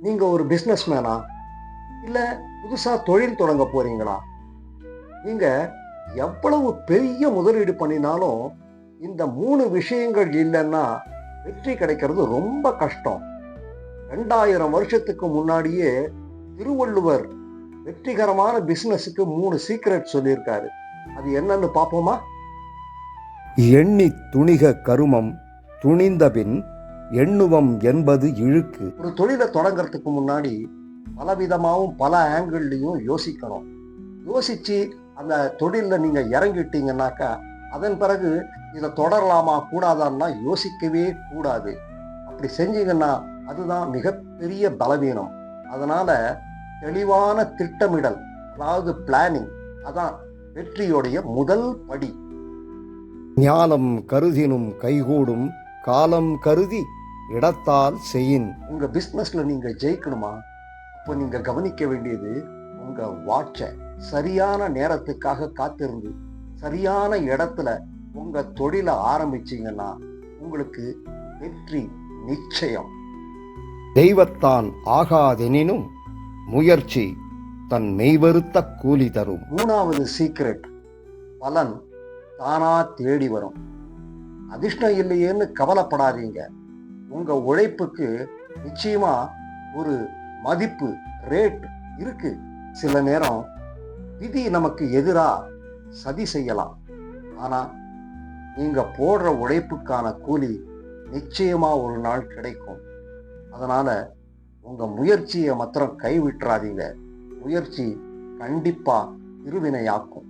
நீங்கள் ஒரு பிஸ்னஸ் மேனா இல்லை புதுசாக தொழில் தொடங்க போகிறீங்களா நீங்கள் எவ்வளவு பெரிய முதலீடு பண்ணினாலும் இந்த மூணு விஷயங்கள் இல்லைன்னா வெற்றி கிடைக்கிறது ரொம்ப கஷ்டம். ரெண்டாயிரம் வருஷத்துக்கு முன்னாடியே திருவள்ளுவர் வெற்றிகரமான பிஸ்னஸுக்கு மூணு சீக்ரெட் சொல்லியிருக்காரு. அது என்னன்னு பார்ப்போமா? எண்ணி துணிக கருமம் துணிந்தபின் எண்ணுவம் என்பது இழுக்கு. ஒரு தொழிலை தொடங்குறதுக்கு முன்னாடி பலவிதமாகவும் பல ஆங்கிள்லையும் யோசிக்கணும். யோசிச்சு அந்த தொழிலில் நீங்க இறங்கிட்டீங்கன்னாக்கா அதன் பிறகு இதை தொடரலாமா கூடாதான்னா யோசிக்கவே கூடாது. அப்படி செஞ்சீங்கன்னா அதுதான் மிகப்பெரிய பலவீனம். அதனால தெளிவான திட்டமிடல் அதாவது பிளானிங் அதான் வெற்றியோடைய முதல் படி. ஞானம் கருதினும் கைகூடும் காலம் கருதி இடத்தால் செயின். உங்க பிசினஸ்ல நீங்க ஜெயிக்கணுமா? அப்போ நீங்க கவனிக்க வேண்டியது உங்க வாட்சை சரியான நேரத்துக்காக காத்திருந்து சரியான இடத்துல உங்க தொழிலை ஆரம்பிச்சீங்கன்னா உங்களுக்கு வெற்றி நிச்சயம். தெய்வத்தான் ஆகாதெனினும் முயற்சி தன் மெய்வருத்த கூலி தரும். மூணாவது சீக்ரெட் பலன் தானா தேடி வரும். அதிர்ஷ்டம் இல்லையேன்னு கவலைப்படாதீங்க. உங்க உழைப்புக்கு நிச்சயமா ஒரு மதிப்பு ரேட் இருக்கு. சில நேரம் விதி நமக்கு எதிராக சதி செய்யலாம். ஆனா நீங்க போடுற உழைப்புக்கான கூலி நிச்சயமா ஒரு நாள் கிடைக்கும். அதனால உங்க முயற்சியை மாத்திரம் கைவிட்டுறாதீங்க. முயற்சி கண்டிப்பா இருவினையாக்கும்